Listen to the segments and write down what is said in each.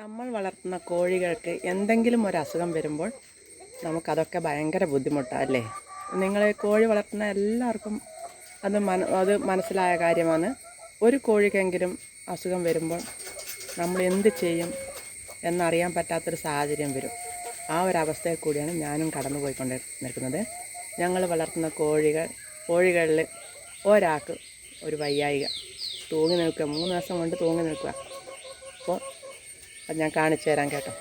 നമ്മൾ വളർത്തുന്ന കോഴികൾക്ക് എന്തെങ്കിലും ഒരു അസുഖം വരുമ്പോൾ നമുക്കതൊക്കെ ഭയങ്കര ബുദ്ധിമുട്ടാണ് അല്ലേ? നിങ്ങൾ കോഴി വളർത്തുന്ന എല്ലാവർക്കും അത് മന അത് മനസ്സിലായ കാര്യമാണ്. ഒരു കോഴിക്കെങ്കിലും അസുഖം വരുമ്പോൾ നമ്മൾ എന്ത് ചെയ്യും എന്നറിയാൻ പറ്റാത്തൊരു സാഹചര്യം വരും. ആ ഒരു അവസ്ഥയിൽ കൂടിയാണ് ഞാനും കടന്നു പോയിക്കൊണ്ട് നിൽക്കുന്നത് ഞങ്ങൾ വളർത്തുന്ന കോഴികൾ കോഴികളിൽ ഒരാൾക്ക് ഒരു വയ്യായിക. തൂങ്ങി നിൽക്കുക മൂന്ന് ദിവസം കൊണ്ട് തൂങ്ങി നിൽക്കുക. അപ്പോൾ അത് ഞാൻ കാണിച്ചു തരാം കേട്ടോ.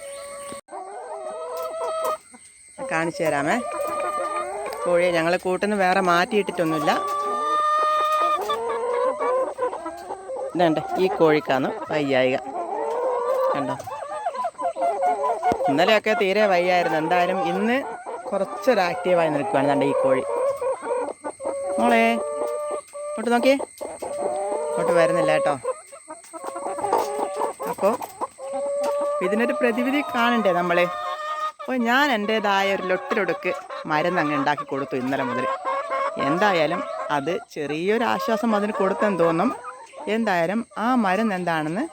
കാണിച്ചു തരാമേ. കോഴിയെ ഞങ്ങൾ കൂട്ടുന്ന വേറെ മാറ്റിയിട്ടിട്ടൊന്നുമില്ല. ഇതേണ്ട ഈ കോഴിക്കാന്ന് വയ്യായിക. കണ്ടോ? ഇന്നലെയൊക്കെ തീരെ വയ്യായിരുന്നു. എന്തായാലും ഇന്ന് കുറച്ചൊരു ആക്റ്റീവായി നിൽക്കുകയാണ് കണ്ട ഈ കോഴി. മോളെ ഇങ്ങോട്ട് നോക്കിയേ. ഇങ്ങോട്ട് വരുന്നില്ല കേട്ടോ. അപ്പോൾ ഇതിനൊരു പ്രതിവിധി കാണണ്ടേ നമ്മളെ? അപ്പോൾ ഞാൻ എന്റേതായ ഒരു ലൊട്ടിലൊടുക്ക് മരുന്ന് അങ്ങ് ഉണ്ടാക്കി കൊടുത്തു ഇന്നലെ മുതൽ. എന്തായാലും അത് ചെറിയൊരു ആശ്വാസം അതിന് കൊടുത്തെന്ന് തോന്നും. എന്തായാലും ആ മരുന്ന് എന്താണെന്ന്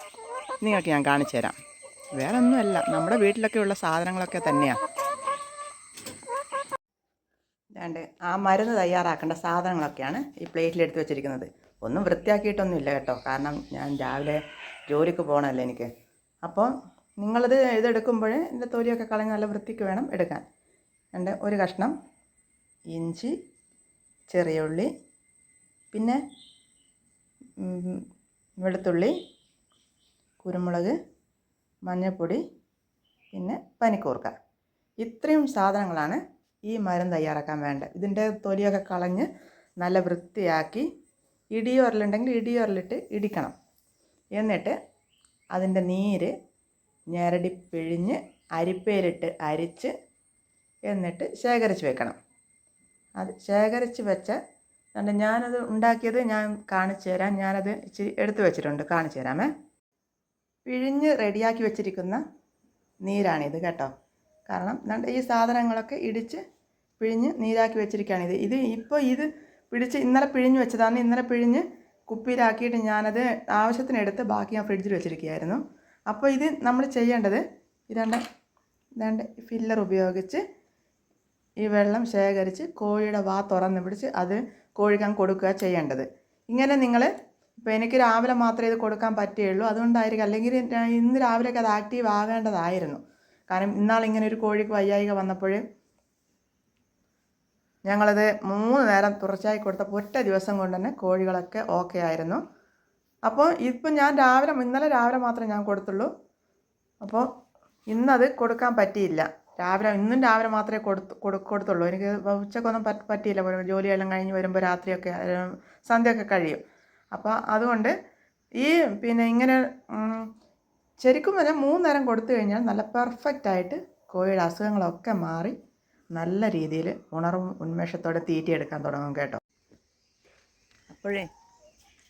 നിങ്ങൾക്ക് ഞാൻ കാണിച്ചു തരാം. വേറെ ഒന്നുമല്ല നമ്മുടെ വീട്ടിലൊക്കെ ഉള്ള സാധനങ്ങളൊക്കെ തന്നെയാണ് രണ്ട് ആ മരുന്ന് തയ്യാറാക്കേണ്ട സാധനങ്ങളൊക്കെയാണ് ഈ പ്ലേറ്റിലെടുത്ത് വെച്ചിരിക്കുന്നത്. ഒന്നും വൃത്തിയാക്കിയിട്ടൊന്നുമില്ല കേട്ടോ. കാരണം ഞാൻ രാവിലെ ജോലിക്ക് പോകണമല്ലോ എനിക്ക്. അപ്പോൾ നിങ്ങളിത് ഇതെടുക്കുമ്പോൾ ഇതിന്റെ തൊലിയൊക്കെ കളഞ്ഞ് നല്ല വൃത്തിക്ക് വേണം എടുക്കാൻ. രണ്ട് ഒരു കഷ്ണം ഇഞ്ചി ചെറിയ ഉള്ളി പിന്നെ വെളുത്തുള്ളി കുരുമുളക് മഞ്ഞൾപ്പൊടി പിന്നെ പനിക്കൂർക്ക. ഇത്രയും സാധനങ്ങളാണ് ഈ മരം തയ്യാറാക്കാൻ വേണ്ടത്. ഇതിന്റെ തൊലിയൊക്കെ കളഞ്ഞ് നല്ല വൃത്തിയാക്കി ഇടിയോറിലുണ്ടെങ്കിൽ ഇടിയോറിലിട്ട് ഇടിക്കണം. എന്നിട്ട് അതിന്റെ നീര് ഞെരടി പിഴിഞ്ഞ് അരിപ്പയിലിട്ട് അരിച്ച് എന്നിട്ട് ശേഖരിച്ച് വെക്കണം. അത് ശേഖരിച്ച് വെച്ച അതുകൊണ്ട് ഞാനത് ഉണ്ടാക്കിയത് ഞാൻ കാണിച്ചു തരാം. ഞാനത് ഇച്ചിരി എടുത്തു വെച്ചിട്ടുണ്ട്. കാണിച്ചു തരാമേ. പിഴിഞ്ഞ് റെഡിയാക്കി വെച്ചിരിക്കുന്ന നീരാണിത് കേട്ടോ. കാരണം ദാണ്ട് ഈ സാധനങ്ങളൊക്കെ ഇടിച്ച് പിഴിഞ്ഞ് നീരാക്കി വെച്ചിരിക്കുകയാണിത് ഇത് ഇപ്പോൾ ഇത് പിടിച്ച് ഇന്നലെ പിഴിഞ്ഞ് വെച്ചതാണ്. ഇന്നലെ പിഴിഞ്ഞ് കുപ്പിയിലാക്കിയിട്ട് ഞാനത് ആവശ്യത്തിനെടുത്ത് ബാക്കി ഞാൻ ഫ്രിഡ്ജിൽ വെച്ചിരിക്കുകയായിരുന്നു. അപ്പോൾ ഇത് നമ്മൾ ചെയ്യേണ്ടത് ഇതാണ്ട് ഇതാണ്ട് ഫില്ലർ ഉപയോഗിച്ച് ഈ വെള്ളം ശേഖരിച്ച് കോഴിയുടെ വാ തുറന്ന് പിടിച്ച് അത് കോഴിക്കാൻ കൊടുക്കുക ചെയ്യേണ്ടത്. ഇങ്ങനെ നിങ്ങൾ ഇപ്പോൾ എനിക്ക് രാവിലെ മാത്രമേ ഇത് കൊടുക്കാൻ പറ്റുകയുള്ളൂ. അതുകൊണ്ടായിരിക്കും. അല്ലെങ്കിൽ ഇന്ന് രാവിലെയൊക്കെ അത് ആക്റ്റീവ് ആവേണ്ടതായിരുന്നു. കാരണം ഇന്നാൾ ഇങ്ങനെ ഒരു കോഴിക്ക് വയ്യായിക വന്നപ്പോൾ ഞങ്ങളത് മൂന്ന് നേരം തുടർച്ചയായി കൊടുത്തപ്പോൾ ഒറ്റ ദിവസം കൊണ്ട് തന്നെ കോഴികളൊക്കെ ഓക്കെ ആയിരുന്നു. അപ്പോൾ ഇപ്പം ഞാൻ രാവിലെ ഇന്നലെ രാവിലെ മാത്രമേ ഞാൻ കൊടുത്തുള്ളൂ. അപ്പോൾ ഇന്നത് കൊടുക്കാൻ പറ്റിയില്ല. രാവിലെ ഇന്നും രാവിലെ മാത്രമേ കൊടുത്തു കൊടു കൊടുത്തുള്ളൂ. എനിക്ക് ഉച്ചക്കൊന്നും പറ്റ പറ്റിയില്ല ജോലിയെല്ലാം കഴിഞ്ഞ് വരുമ്പോൾ രാത്രിയൊക്കെ സന്ധ്യയൊക്കെ കഴിയും. അപ്പോൾ അതുകൊണ്ട് ഈ പിന്നെ ഇങ്ങനെ ശരിക്കും പറഞ്ഞാൽ മൂന്ന് നേരം കൊടുത്തു കഴിഞ്ഞാൽ നല്ല പെർഫെക്റ്റ് ആയിട്ട് കോഴിയുടെ അസുഖങ്ങളൊക്കെ മാറി നല്ല രീതിയിൽ ഉണർവും ഉന്മേഷത്തോടെ തീറ്റിയെടുക്കാൻ തുടങ്ങും കേട്ടോ. അപ്പോഴേ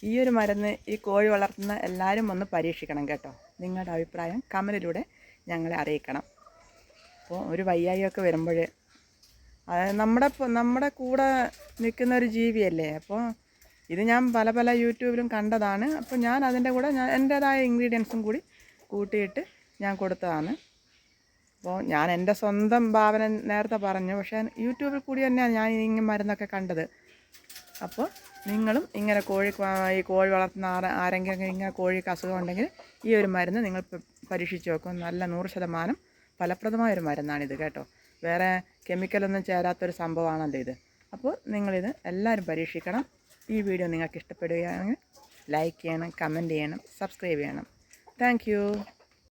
ഈ ഒരു മരുന്ന് ഈ കോഴി വളർത്തുന്ന എല്ലാവരും ഒന്ന് പരീക്ഷിക്കണം കേട്ടോ. നിങ്ങളുടെ അഭിപ്രായം കമലിലൂടെ ഞങ്ങളെ അറിയിക്കണം. അപ്പോൾ ഒരു വയ്യായിയൊക്കെ വരുമ്പോൾ നമ്മുടെ നമ്മുടെ കൂടെ നിൽക്കുന്ന ഒരു ജീവിയല്ലേ? അപ്പോൾ ഇത് ഞാൻ പല പല യൂട്യൂബിലും കണ്ടതാണ്. അപ്പോൾ ഞാൻ അതിന്റെ കൂടെ ഞാൻ എന്റേതായ ഇൻഗ്രീഡിയൻസും കൂടി കൂട്ടിയിട്ട് ഞാൻ കൊടുത്തതാണ്. അപ്പോൾ ഞാൻ എന്റെ സ്വന്തം ഭാവന നേരത്തെ പറഞ്ഞു. പക്ഷേ യൂട്യൂബിൽ കൂടി തന്നെയാണ് ഞാൻ ഇങ്ങനെ മരുന്നൊക്കെ കണ്ടത്. അപ്പോൾ നിങ്ങളും ഇങ്ങനെ കോഴി ഈ കോഴി വളർത്തുന്ന ആറ് ആരെങ്കിലും ഇങ്ങനെ കോഴിക്ക് അസുഖം ഉണ്ടെങ്കിൽ ഈ ഒരു മരുന്ന് നിങ്ങൾ പരീക്ഷിച്ച് നോക്കും. നല്ല നൂറ് ശതമാനം ഫലപ്രദമായൊരു മരുന്നാണിത് കേട്ടോ. വേറെ കെമിക്കലൊന്നും ചേരാത്തൊരു സംഭവമാണല്ലോ ഇത്. അപ്പോൾ നിങ്ങളിത് എല്ലാവരും പരീക്ഷിക്കണം. ഈ വീഡിയോ നിങ്ങൾക്ക് ഇഷ്ടപ്പെടുകയാണെങ്കിൽ ലൈക്ക് ചെയ്യണം കമന്റ് ചെയ്യണം സബ്സ്ക്രൈബ് ചെയ്യണം. താങ്ക്